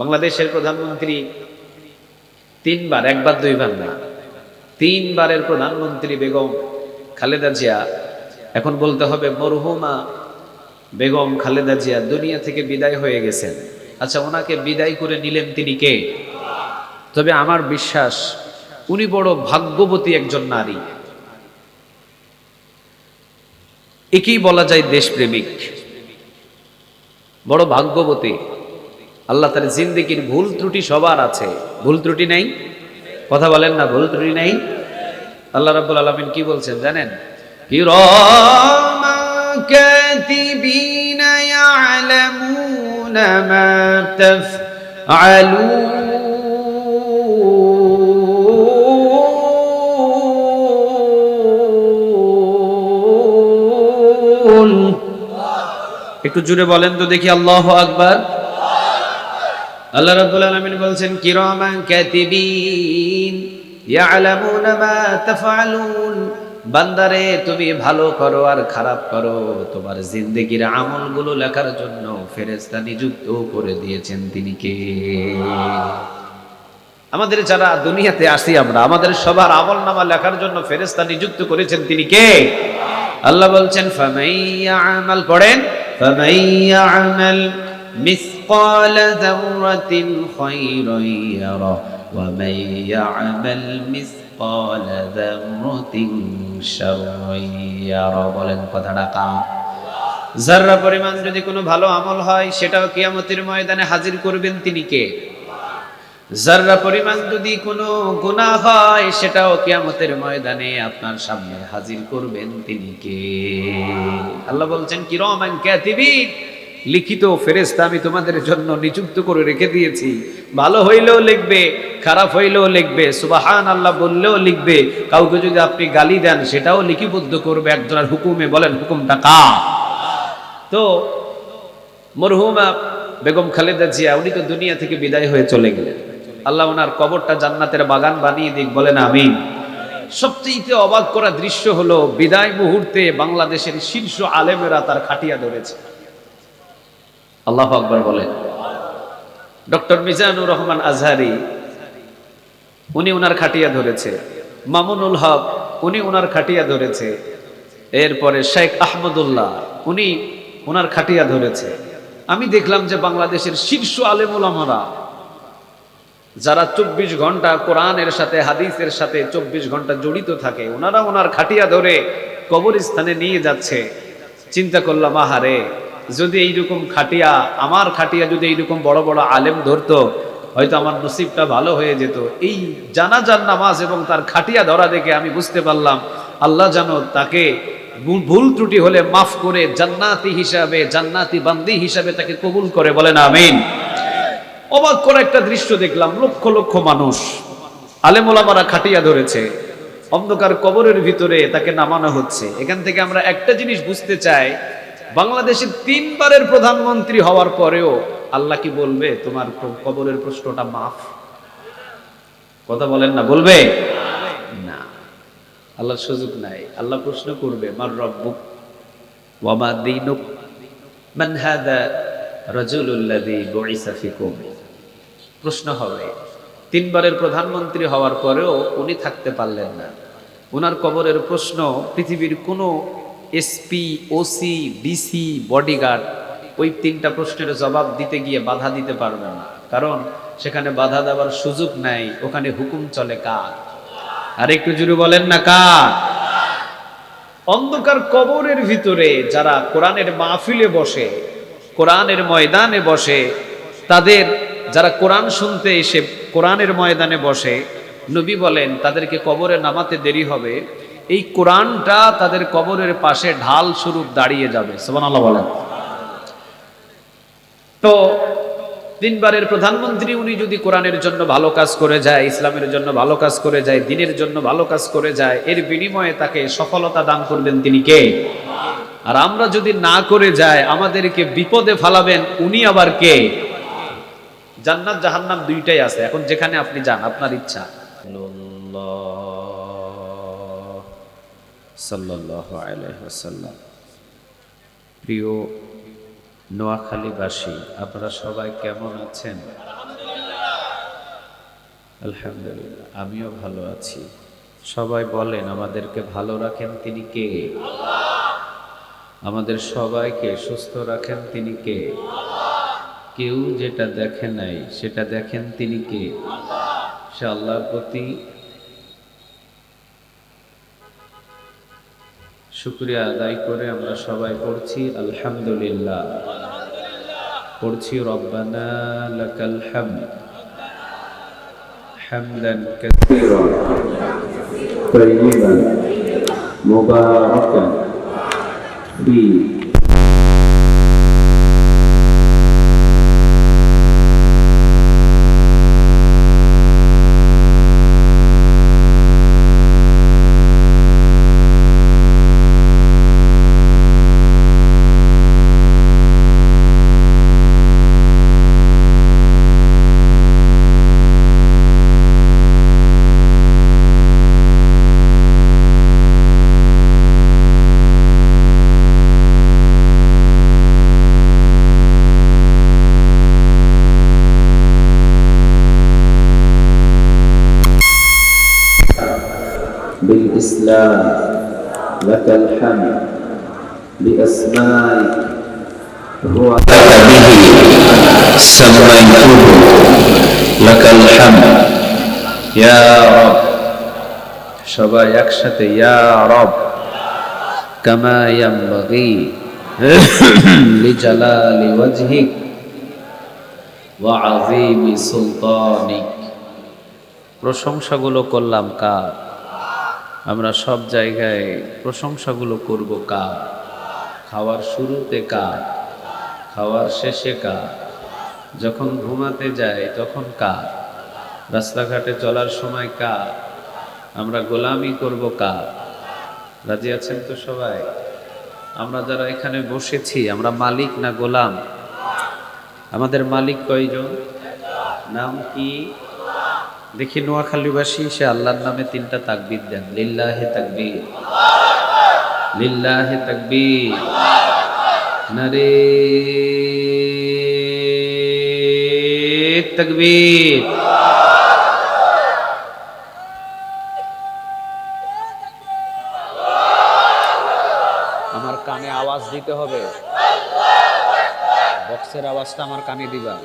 বাংলাদেশের প্রধানমন্ত্রী তিনবার, একবার দুইবার না, তিনবারের প্রধানমন্ত্রী বেগম খালেদা জিয়া। এখন বলতে হবে, মরহুমা বেগম খালেদা জিয়া দুনিয়া থেকে বিদায় হয়ে গেছেন। আচ্ছা ওনাকে বিদায় করে নিলেন তিনি কে? তবে আমার বিশ্বাস, উনি বড় ভাগ্যবতী একজন নারী। একেই বলা যায় দেশপ্রেমিক। বড় ভাগ্যবতী। আল্লাহ তার জিন্দিগির ভুল ত্রুটি সবার আছে। ভুল ত্রুটি নাই? কথা বলেন না ভুল ত্রুটি নেই? আল্লাহ রাব্বুল আলামিন কি বলছেন জানেন? তাফআলুন। একটু জুড়ে বলেন তো দেখি আল্লাহ আকবার। আল্লাহ রাব্বুল আলামিন বলছেন, কিরামান কাতিবিন, ইয়ালামুনা মা তাফআলুন। বান্দারে, তুমি ভালো করো আর খারাপ করো। তোমার জিন্দেগির আমলগুলো লেখার জন্য ফেরেশতা নিযুক্ত করে দিয়েছেন তিনি কে? আমাদের যারা দুনিয়াতে আসি আমরা, আমাদের সবার আমল নামা লেখার জন্য ফেরেশতা নিযুক্ত করেছেন তিনি কে? আল্লাহ বলছেন, ফামাইয়া আমাল, পড়েন, ফামাইয়া আমাল مثقال ذرة خيرا يره ومن يعمل مثقال ذرة شرا يره বলেন কথাটা কা যারা পরিমাণ যদি কোনো ভালো আমল হয় সেটাও কিয়ামতের ময়দানে হাজির করবেন তিনি কে যারা পরিমাণ যদি কোনো গুনাহ হয় সেটাও কিয়ামতের ময়দানে আপনার সামনে হাজির করবেন তিনি কে আল্লাহ বলছেন কি রহমান ক্যাতিবিন লিখিত ফেরেস্তা আমি তোমাদের জন্য নিযুক্ত করে রেখে দিয়েছি। ভালো হইলেও লিখবে, খারাপ হইলেও লিখবে সুবাহান আল্লাহ বললেও লিখবে। কাউকে যদি আপনি গালি দেন, সেটাও লিপিবদ্ধ করবে একজনের হুকুমে। বলেন, হুকুমটা কা তো মরহুমা বেগম খালেদা জিয়া, উনি তো দুনিয়া থেকে বিদায় হয়ে চলে গেলেন। আল্লাহ ওনার কবরটা জান্নাতের বাগান বানিয়ে দিক, বলেন, আমিন। সবচেয়ে অবাক করা দৃশ্য হলো, বিদায় মুহূর্তে বাংলাদেশের শীর্ষ আলেমেরা তার খাটিয়া ধরেছে। আল্লাহ আকবর বলেন ডক্টর মিজানুর রহমান আজহারি, উনি উনার খাটিয়া ধরেছে। মামুনুল হক, উনি উনার খাটিয়া ধরেছে। এরপরে শেখ আহমদুল্লাহ, উনি ওনার খাটিয়া ধরেছে। আমি দেখলাম যে বাংলাদেশের শীর্ষ আলেমুলামারা যারা চব্বিশ ঘণ্টা কোরআনের সাথে, হাদিসের সাথে চব্বিশ ঘণ্টা জড়িত থাকে ওনারা ওনার খাটিয়া ধরে কবরস্থানে নিয়ে যাচ্ছে। চিন্তা করলাম, আহারে যদি এইরকম খাটিয়া, আমার খাটিয়া যদি এইরকম বড় বড় আলেম ধরতো, হয়তো আমার নসিবটা ভালো হয়ে যেত। এই জানাজার নামাজ এবং তার খাটিয়া ধরা দেখে আমি বুঝতে পারলাম, আল্লাহ জানো তাকে ভুল- ত্রুটি হলে মাফ করে জান্নাতি হিসাবে, জান্নাতি বান্দি হিসাবে তাকে কবুল করে বলেন, আমিন। অবাক করা একটা দৃশ্য দেখলাম, লক্ষ লক্ষ মানুষ আলেমোলামারা খাটিয়া ধরেছে। অন্ধকার কবরের ভিতরে তাকে নামানো হচ্ছে। এখান থেকে আমরা একটা জিনিস বুঝতে চাই বাংলাদেশের তিনবারের প্রধানমন্ত্রী হওয়ার পরেও আল্লাহ কি বলবে? তোমার কবরের প্রশ্নটা মাফ। কথা বলেন না, বলবে? না। আল্লাহর সুযোগ নাই। আল্লাহ প্রশ্ন করবে, মার রব্বুক, ওয়ামা দিনুক, মান হাদা রাজুলুল্লাযী বুইসা ফিকুম? প্রশ্ন হবে। তিনবারের প্রধানমন্ত্রী হওয়ার পরেও উনি থাকতে পারলেন না। ওনার কবরের প্রশ্ন পৃথিবীর কোনো এসপি, ওসি, ডিসি, বডিগার্ড, ওই তিনটা প্রশ্নের জবাব দিতে গিয়ে বাধা দিতে পারবে না। কারণ সেখানে বাধা দেওয়ার সুযোগ নাই, ওখানে হুকুম চলে কার? আর একটু জুড়ে বলেন না কার? অন্ধকার কবরের ভিতরে যারা কোরআনের মাহফিলে বসে, কোরআনের ময়দানে বসে, তাদের যারা কোরআন শুনতে এসে কোরআনের ময়দানে বসে, নবী বলেন, তাদেরকে কবরে নামাতে দেরি হবে। এই কোরআনটা তাদের কবরের পাশে ঢাল স্বরূপ দাঁড়িয়ে যাবে সোমান বলেন। তো তিনবারের প্রধানমন্ত্রী উনি যদি কোরআনের জন্য ভালো কাজ করে যায়, ইসলামের জন্য ভালো কাজ করে যায়, দিনের জন্য ভালো কাজ করে যায়, এর বিনিময়ে তাকে সফলতা দান করবেন তিনি কে? আর আমরা যদি না করে যায়, আমাদেরকে বিপদে ফালাবেন উনি আবার কে? জান্নাত, জাহান্নাম দুইটাই আছে, এখন যেখানে আপনি যান, আপনার ইচ্ছা। সাল্লাল্লাহু আলাইহি ওয়াসাল্লাম। প্রিয় নোয়াখালীবাসী, আপনারা সবাই কেমন আছেন? আলহামদুলিল্লাহ, আমিও ভালো আছি। সবাই বলেন, আমাদেরকে ভালো রাখেন তিনি কে? আমাদের সবাইকে সুস্থ রাখেন তিনি কে? কেউ যেটা দেখে নাই, সেটা দেখেন তিনি কে? সে আল্লাহর প্রতি শুক্রিয়া আদায় করে আমরা সবাই পড়ছি আলহামদুলিল্লাহ। পড়ছি রব্বানা بالإسلام لك الحمد بأسمائك هو لك به سميته لك الحمد يا رب সবাই একসাথে ইয়া রব কামা ইয়ামবাগি লিজালালি ওয়াজহিক ওয়া আযীমি সুলতানিক প্রশংসাগুলো করলাম কার আমরা সব জায়গায় প্রশংসাগুলো করব কার? খাওয়ার শুরুতে কার? খাওয়ার শেষে কার? যখন ঘুমাতে যাই তখন কার? রাস্তাঘাটে চলার সময় কার? আমরা গোলামি করব কার? রাজি আছেন তো সবাই? আমরা যারা এখানে বসেছি, আমরা মালিক না গোলাম? আমাদের মালিক কয়জন? নাম কি? দেখি নোয়াখালীবাসী, সে আল্লাহর নামে তিনটা তাকবীর দেন। লিল্লাহে তাকবীর। লিল্লাহে তাকবীর। নারে তাকবীর। আমার কানে আওয়াজ দিতে হবে। বক্সের আওয়াজটা আমার কানে দিবা।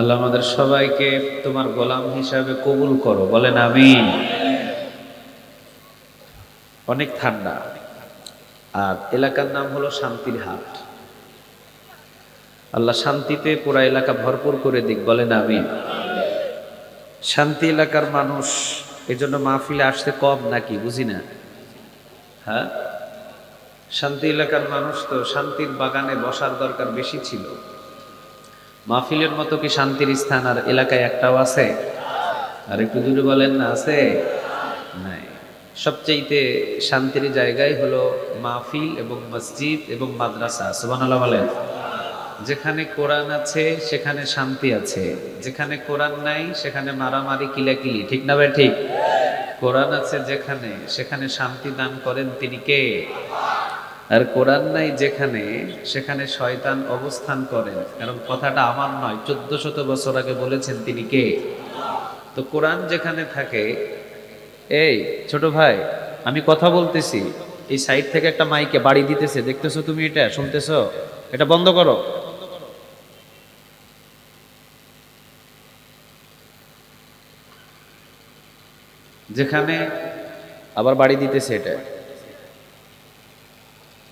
আল্লাহ আমাদের সবাইকে তোমার গোলাম হিসাবে কবুল করো, বলেন আমিন। অনেক ঠান্ডা। আর এলাকার নাম হলো শান্তির হাট। আল্লাহ শান্তিতে পুরা এলাকা ভরপুর করে দিক, বলেন আমিন। শান্তি এলাকার মানুষ এজন্য মাহফিলে আসতে কম নাকি, বুঝি না? হ্যাঁ? শান্তি এলাকার মানুষ তো শান্তির বাগানে বসার দরকার বেশি ছিল। মাহফিলের মতো কি শান্তির স্থান আর এলাকায় একটাও আছে? আর একটু দূরে বলেন না, আছে? নাই। সবচাইতে শান্তির জায়গায় হলো মাহফিল এবং মসজিদ এবং মাদ্রাসা, সুবহানাল্লাহ বলেন। যেখানে কোরআন আছে, সেখানে শান্তি আছে। যেখানে কোরআন নাই, সেখানে মারামারি, কিলাকিলি, ঠিক না ভাই? ঠিক। কোরআন আছে যেখানে, সেখানে শান্তি দান করেন তিনি কে? আর কোরআন নাই যেখানে, সেখানে শয়তান অবস্থান করেন। কারণ কথাটা আমার নয়, চোদ্দ শত বছর আগে বলেছেন তিনি কে? তো কোরআন যেখানে থাকে, এই ছোট ভাই, আমি কথা বলতেছি। এই সাইড থেকে একটা মাইকে বাড়ি দিতেছে, দেখতেছো তুমি এটা, শুনতেছো? এটা বন্ধ করো। যেখানে আবার বাড়ি দিতেছে এটা।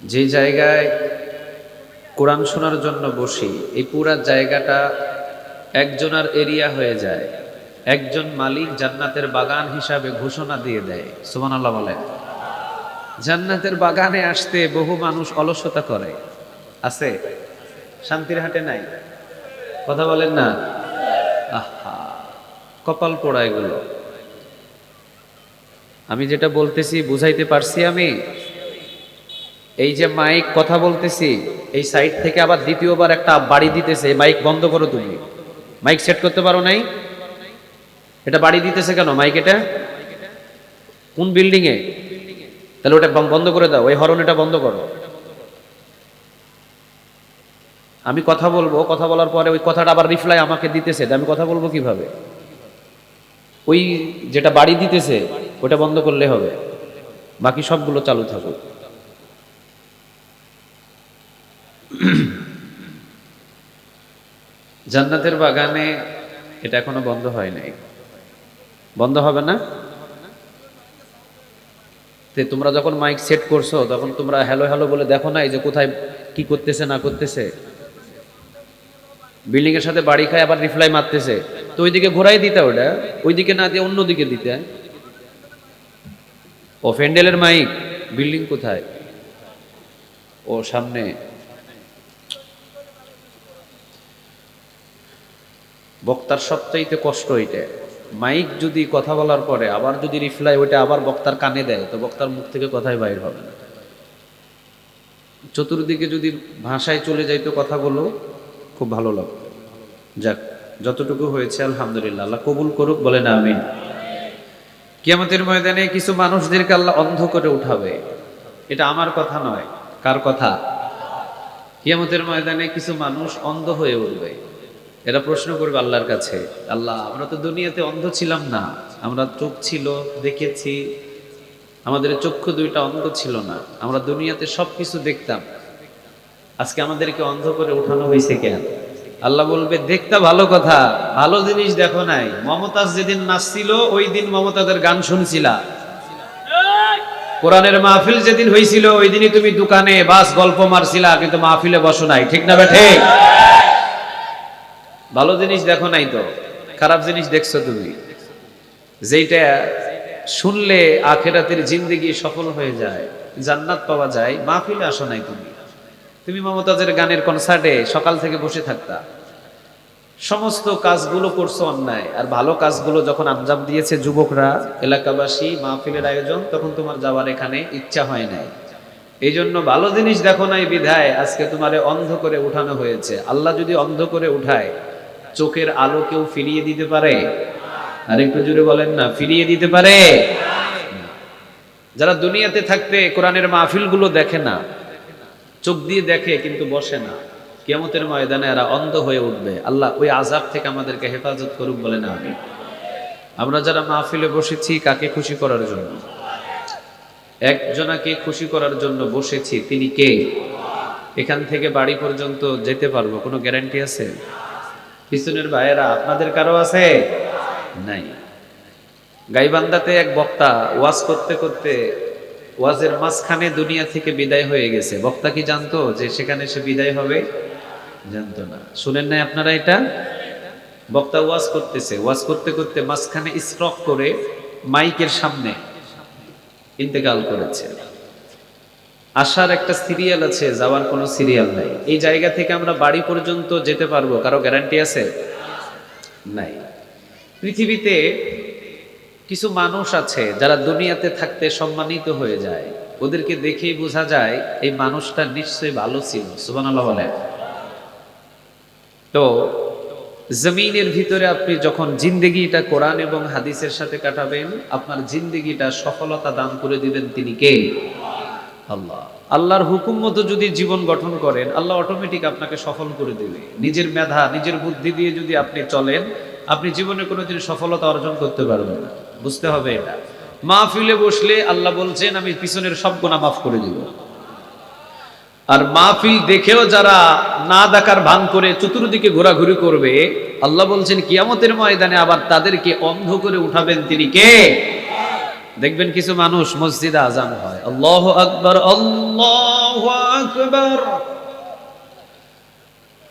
যে জায়গায় কোরআন শোনার জন্য বসি, এই পুরা জায়গাটা একজনের এরিয়া হয়ে যায়। একজন মালিক জান্নাতের বাগান হিসাবে ঘোষণা দিয়ে দেয়। সুমান আল্লাহ বলেন। জান্নাতের বাগানে আসতে বহু মানুষ অলসতা করে। আছে? শান্তির হাটে নাই? কথা বলেন না? আহা, কপাল পোড়া এগুলো। আমি যেটা বলতেছি বুঝাইতে পারছি আমি। এই যে মাইক কথা বলতেছি, এই সাইড থেকে আবার দ্বিতীয়বার একটা বাড়ি দিতেছে, মাইক বন্ধ করো তুমি মাইক সেট করতে পারো নাই? এটা বাড়ি দিতেছে কেন মাইক এটা? কোন বিল্ডিং এ? তাহলে ওটা বন্ধ করে দাও, ওই হরন এটা বন্ধ করো। আমি কথা বলব, কথা বলার পরে ওই কথাটা আবার রিপ্লাই আমাকে দিতেছে আমি কথা বলব কীভাবে? ওই যেটা বাড়ি দিতেছে, ওটা বন্ধ করলে হবে। বাকি সবগুলো চালু থাকুক। জান্নাতের বাগানে এটা এখনও বন্ধ হয় নাই। বন্ধ হবে না? তোমরা যখন মাইক সেট করছ, তখন তোমরা হ্যালো হ্যালো বলে দেখো না, এই যে কোথায় কি করতেছে, না করতেছে। বিল্ডিং এর সাথে বাড়ি খায়, আবার রিপ্লাই মারতেছে। তো ওইদিকে ঘোরাই দিতে ওটা, ওইদিকে না দিয়ে অন্যদিকে দিতে। ও ফ্যান্ডেলের মাইক বিল্ডিং কোথায়? ও সামনে। বক্তার সবচাইতে কষ্ট এটা মাইক যদি কথা বলার পরে আবার যদি রিপ্লাই ওইটা আবার বক্তার কানে দেয়, তো বক্তার মুখ থেকে কথাই বাইর হবে না। চতুর্দিকে যদি ভাষায় চলে যাইতো কথাগুলো, খুব ভালো লাগতো। যাক, যতটুকু হয়েছে আলহামদুলিল্লাহ, আল্লাহ কবুল করুক বলে না আমি কিয়ামতের ময়দানে কিছু মানুষদেরকে আল্লাহ অন্ধ করে উঠাবে। এটা আমার কথা নয়, কার কথা? কিয়ামতের ময়দানে কিছু মানুষ অন্ধ হয়ে উঠবে। এরা প্রশ্ন করবে আল্লাহর কাছে, আল্লাহ, আমরা তো দুনিয়াতে অন্ধ ছিলাম না, আমরা চোখ ছিল, দেখেছি, আমাদের চক্ষু দুইটা অন্ধ ছিল না, আমরা দুনিয়াতে সব কিছু দেখতাম। আজকে আমাদেরকে অন্ধ করে উঠানো হয়েছে কেন? আল্লাহ বলবে, দেখতে ভালো কথা, ভালো জিনিস দেখো নাই। মমতাজ যেদিন নাচছিল, ওই দিন মমতাজের গান শুনছিলা। কোরআনের মাহফিল যেদিন হয়েছিল ওই দিনই তুমি দোকানে বাস গল্প মারছিলা, কিন্তু মাহফিলে বসো নাই। ঠিক না বেঠে ভালো জিনিস দেখো নাই তো? খারাপ জিনিস দেখছ তুমি? যেটা শুনলে আখেরাতের জিন্দেগি সফল হয়ে যায়, জান্নাত পাওয়া যায়, মাহফিলে আসো নাই তুমি। তুমি মমতাজের গানের কনসার্টে সকাল থেকে বসে থাকতা। সমস্ত কাজগুলো করছ অন্যায়, আর ভালো কাজগুলো যখন আঞ্জাম দিয়েছে যুবকরা, এলাকাবাসী, মাহফিলের আয়োজন, তখন তোমার যাওয়ার এখানে ইচ্ছা হয় নাই। এই জন্য ভালো জিনিস দেখো নাই বিধায় আজকে তোমারে অন্ধ করে উঠানো হয়েছে। আল্লাহ যদি অন্ধ করে উঠায় চোখের আলো কেউ ফিরিয়ে দিতে পারে? আর একটু জুড়ে বলেন না, ফিরিয়ে দিতে পারে? যারা দুনিয়াতে থাকতে কোরআনের মাহফিলগুলো দেখে না, চোখ দিয়ে দেখে কিন্তু বসে না, কিয়ামতের ময়দানে এরা অন্ধ হয়ে উঠবে। আল্লাহ ওই আজাব থেকে আমাদেরকে হেফাজত করুক বলে না আমি আমরা যারা মাহফিলে বসেছি, কাকে খুশি করার জন্য? একজনাকে খুশি করার জন্য বসেছি, তিনি কে? এখান থেকে বাড়ি পর্যন্ত যেতে পারব, কোনো গ্যারান্টি আছে? পিছনের ভাইয়েরা, আপনাদের কারও আছে? নাই। গাইবান্দাতে এক বক্তা ওয়াজ করতে করতে ওয়াজের মাঝখানে দুনিয়া থেকে বিদায় হয়ে গেছে। বক্তা কি জানতো যে সেখানে সে বিদায় হবে? জানতো না। শুনেন নাই আপনারা এটা? বক্তা ওয়াজ করতেছে। ওয়াজ করতে করতে মাঝখানে স্ট্রক করে মাইকের সামনে ইন্তেকাল করেছে। আসার একটা সিরিয়াল আছে, যাওয়ার কোনো সিরিয়াল নাই। এই জায়গা থেকে আমরা বাড়ি পর্যন্ত যেতে পারব, কারও গ্যারান্টি আছে? নাই। পৃথিবীতে কিছু মানুষ আছে, যারা দুনিয়াতে থাকতে সম্মানিত হয়ে যায়। ওদেরকে দেখেই বোঝা যায়, এই মানুষটা নিশ্চয়ই ভালো ছিল। সুবহানাল্লাহ বলে তো, জমিনের ভিতরে আপনি যখন জিন্দেগিটা কোরআন এবং হাদিসের সাথে কাটাবেন, আপনার জিন্দেগিটা সফলতা দান করে দিবেন তিনি কে? আল্লাহ। আল্লাহর হুকুম মতো যদি জীবন গঠন করেন, আল্লাহ অটোমেটিক আপনাকে সফল করে দেবে। নিজের মেধা, নিজের বুদ্ধি দিয়ে যদি আপনি চলেন, আপনি জীবনে কোনোদিন সফলতা অর্জন করতে পারবেন না। বুঝতে হবে এটা। মাহফিলে বসলে আল্লাহ বলছেন, আমি পিছনের সব গোনা মাফ করে দিব। আর মাহফিল দেখেও যারা না দেখার ভান করে চতুর্দিকে ঘোরাঘুরি করবে, আল্লাহ বলছেন, কিয়ামতের ময়দানে আবার তাদেরকে অন্ধ করে উঠাবেন তিনি কে? দেখবেন কিছু মানুষ মসজিদে আজান হয়। আল্লাহ আকবর আল্লাহ আকবর।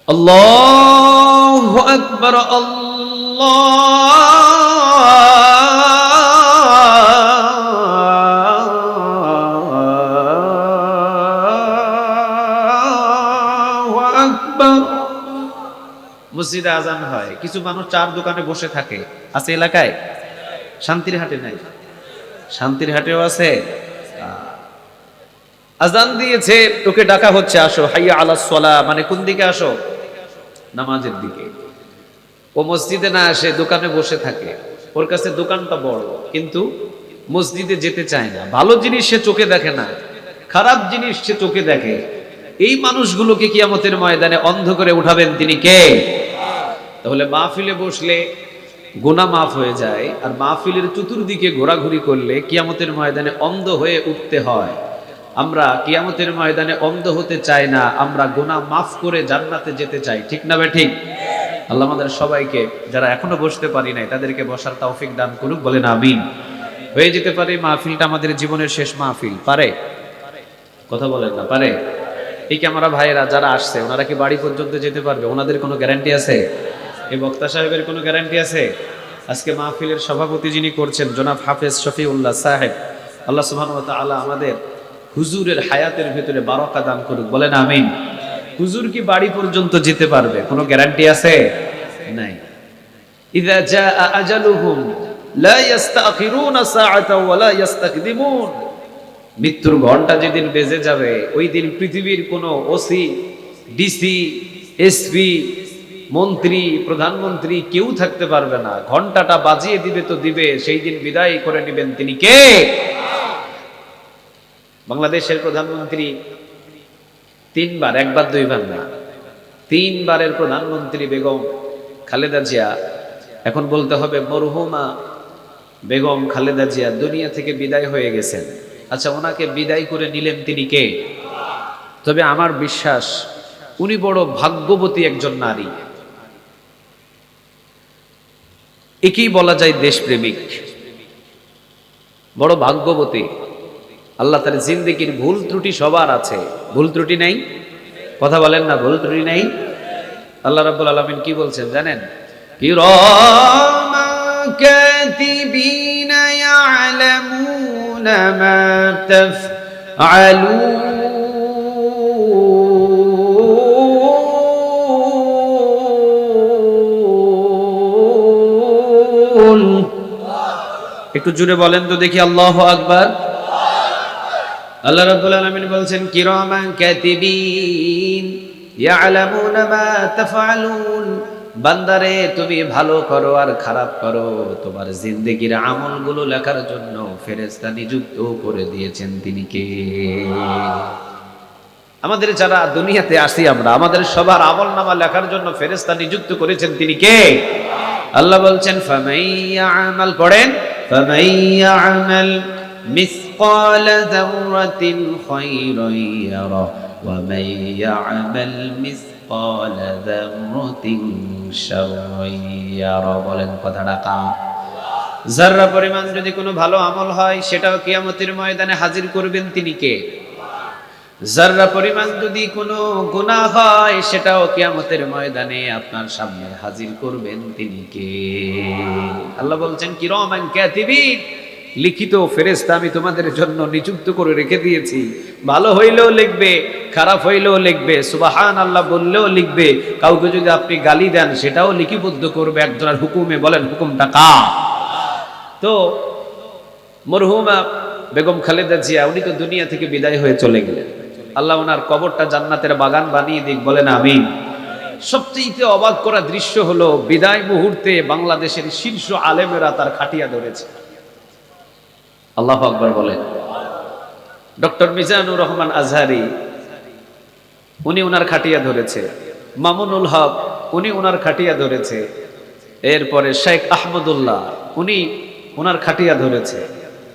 আল্লাহ আকবর মসজিদে আজান হয়। কিছু মানুষ চার দোকানে বসে থাকে। আছে এলাকায়? শান্তির হাটে নাই। শান্তির হাটেও আছে। আজান দিয়েছে, তোকে ডাকা হচ্ছে, আসো, হাইয়া আলা সলা মানে কোন দিকে আসো? নামাজের দিকে। ও মসজিদে না আসে, দোকানে বসে থাকে। ওর কাছে দোকানটা বড়, কিন্তু মসজিদে যেতে চায় না। ভালো জিনিস সে চোখে দেখে না, খারাপ জিনিস সে চোখে দেখে। এই মানুষগুলোকে কিয়ামতের ময়দানে অন্ধ করে উঠাবেন তিনি কে? তাহলে মাহফিলে বসলে গোনা মাফ হয়ে যায় আর মাহফিলের চতুর্দিকে ঘোরাঘুরি করলে কিয়ামতের ময়দানে অন্ধ হয়ে উঠতে হয়। আমরা কিয়ামতের ময়দানে অন্ধ হতে চাই না, আমরা গোনা মাফ করে জান্নাতে যেতে চাই। ঠিক না বে ঠিক? আল্লাহ আমাদের সবাইকে, যারা এখনও বসতে পারি নাই, তাদেরকে বসার তৌফিক দান করুক, বলেন আমিন। হয়ে যেতে পারে মাহফিলটা আমাদের জীবনের শেষ মাহফিল। পারে? কথা বলেন না, পারে? এই ক্যামেরা ভাইয়েরা, যারা আসছে, ওনারা কি বাড়ি পর্যন্ত যেতে পারবে? ওনাদের কোনো গ্যারান্টি আছে? এই বক্তা সাহেবের কোনো গ্যারান্টি আছে? আজকে মাহফিলের সভাপতি যিনি করছেন, জনাব হাফেজ শফিউল্লাহ সাহেব, আল্লাহ ওয়া তাআলা আমাদের হুজুরের হায়াতের ভিতরে বারকা দান করুক। বলেন আমিন। হুজুর কি বাড়ি পর্যন্ত যেতে পারবে? কোনো গ্যারান্টি আছে? নাই। ইস্তাকদিমুন। মৃত্যুর ঘণ্টা যেদিন বেজে যাবে, ওই দিন পৃথিবীর কোনো ওসি, ডিসি, এসপি মন্ত্রী, প্রধানমন্ত্রী কেউ থাকতে পারবে না। ঘন্টাটা বাজিয়ে দিবে তো দিবে, সেই দিন বিদায় করে নেবেন তিনি কে? বাংলাদেশের প্রধানমন্ত্রী তিনবার, একবার, দুইবার না। তিনবারের প্রধানমন্ত্রী বেগম খালেদা জিয়া। এখন বলতে হবে, মরহুমা বেগম খালেদা জিয়া দুনিয়া থেকে বিদায় হয়ে গেছেন। আচ্ছা ওনাকে বিদায় করে নিলেন তিনি কে? তবে আমার বিশ্বাস, উনি বড় ভাগ্যবতী একজন নারী। একেই বলা যায় দেশপ্রেমিক। বড় ভাগ্যবতী, আল্লাহ তার জিন্দিগির ভুল ত্রুটি সবার আছে। ভুল ত্রুটি নেই? কথা বলেন না, ভুল ত্রুটি নেই? আল্লাহ রাব্বুল আলামিন কি বলছেন জানেন? কিরামা কাতিবিনা ইয়ালামুনা মা তাফআলুন একটু জুড়ে বলেন তো দেখি আল্লাহ আকবার। আল্লাহ রাব্বুল আলামিন বলছেন, কিরামান কাতিবিন, ইয়ালামুনা মা তাফআলুন। বান্দারে, তুমি ভালো করো আর খারাপ করো। তোমার জিন্দেগির আমলগুলো লেখার জন্য ফেরেশতা নিযুক্ত করে দিয়েছেন তিনি কে? আমাদের যারা দুনিয়াতে আসি আমরা, আমাদের সবার আমল নামা লেখার জন্য ফেরেস্তা নিযুক্ত করেছেন তিনি কে? আল্লাহ বলছেন, ফামাইয়া আমাল, পড়েন। ফামাইয়া আমাল مثقال ذرة خيرا يره ومن يعمل مثقال ذرة شرا يره বলেন কথাটা কা যারা পরিমাণ যদি কোনো ভালো আমল হয় সেটাও কিয়ামতের ময়দানে হাজির করবেন তিনি কে যারা পরিমাণ যদি কোনো গুনাহ হয়, সেটাও কিয়ামতের ময়দানে আপনার সামনে হাজির করবেন তিনি কে? আল্লাহ বলছেন কি রহমান ক্যাতিবিন লিখিত ফেরেস্তা আমি তোমাদের জন্য নিযুক্ত করে রেখে দিয়েছি। ভালো হইলেও লিখবে, খারাপ হইলেও লিখবে সুবাহান আল্লাহ বললেও লিখবে। কাউকে যদি আপনি গালি দেন, সেটাও লিখিবদ্ধ করবে। একজনের হুকুমে বলেন, হুকুমটা কা তো মরহুমা বেগম খালেদা জিয়া, উনি তো দুনিয়া থেকে বিদায় হয়ে চলে গেলেন। আল্লাহ ওনার কবরটা জান্নাতের বাগান বানিয়ে দিক, বলেন আমিন। সবচেয়ে অবাক করা দৃশ্য হলো, বিদায় মুহূর্তে বাংলাদেশের শীর্ষ আলেমেরা তার খাটিয়া ধরেছে। আল্লাহ আকবর বলেন। ডক্টর মিজানুর রহমান আজহারি, উনি ওনার খাটিয়া ধরেছে। মামুনুল হক, উনি ওনার খাটিয়া ধরেছে। এরপরে শেখ আহমদুল্লাহ, উনি ওনার খাটিয়া ধরেছে।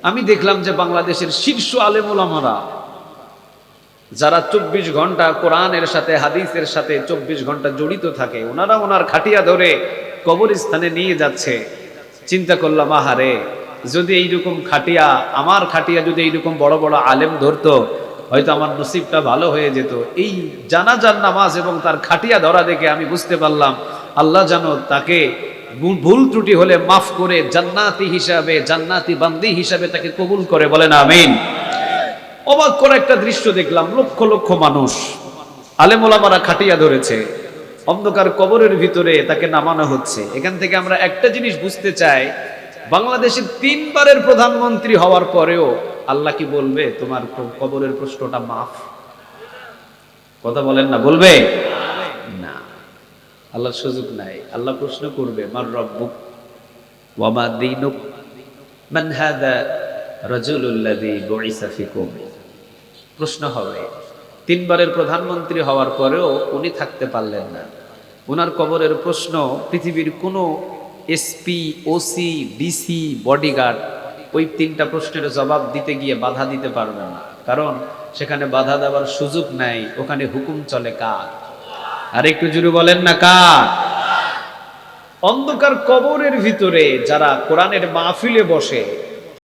আমি দেখলাম যে বাংলাদেশের শীর্ষ আলেমুলামারা যারা চব্বিশ ঘণ্টা কোরআনের সাথে, হাদিসের সাথে চব্বিশ ঘণ্টা জড়িত থাকে, ওনারা ওনার খাটিয়া ধরে কবরস্থানে নিয়ে যাচ্ছে। চিন্তা করলাম, আহারে, যদি এইরকম খাটিয়া, আমার খাটিয়া যদি এইরকম বড় বড় আলেম ধরতো, হয়তো আমার নসিবটা ভালো হয়ে যেত। এই জানাজার নামাজ এবং তার খাটিয়া ধরা দেখে আমি বুঝতে পারলাম, আল্লাহ জানো তাকে ভুল- ভুল ত্রুটি হলে মাফ করে জান্নাতি হিসাবে, জান্নাতি বান্দি হিসাবে তাকে কবুল করে বলেন, আমিন। অবাক করে একটা দৃশ্য দেখলাম, লক্ষ লক্ষ মানুষ। আলেমোলামারা খাটিয়া ধরেছে। অন্ধকার কবরের ভিতরে তাকে নামানো হচ্ছে। এখান থেকে আমরা একটা জিনিস বুঝতে চাই, বাংলাদেশের তিনবারের প্রধানমন্ত্রী হওয়ার পরেও আল্লাহ কি বলবে, তোমার কবরের প্রশ্নটা মাফ কথা বলেন না, বলবে? না। আল্লাহর সুযোগ নাই। আল্লাহ প্রশ্ন করবে, মার রব্বুক ওয়ামা দিনুক, মান হাদা রাজুলুল্লাযী বুইসা ফিকুম? প্রশ্ন হবে। তিনবারের প্রধানমন্ত্রী হওয়ার পরেও উনি থাকতে পারলেন না। ওনার কবরের প্রশ্ন, পৃথিবীর কোনো এসপি ওসি ডিসি বডিগার্ড ওই তিনটা প্রশ্নের জবাব দিতে গিয়ে বাধা দিতে পারবে না। কারণ সেখানে বাধা দেওয়ার সুযোগ নাই, ওখানে হুকুম চলে কার? আর একটু জুড়ে বলেন না কার? অন্ধকার কবরের ভিতরে যারা কোরআনের মাহফিলে বসে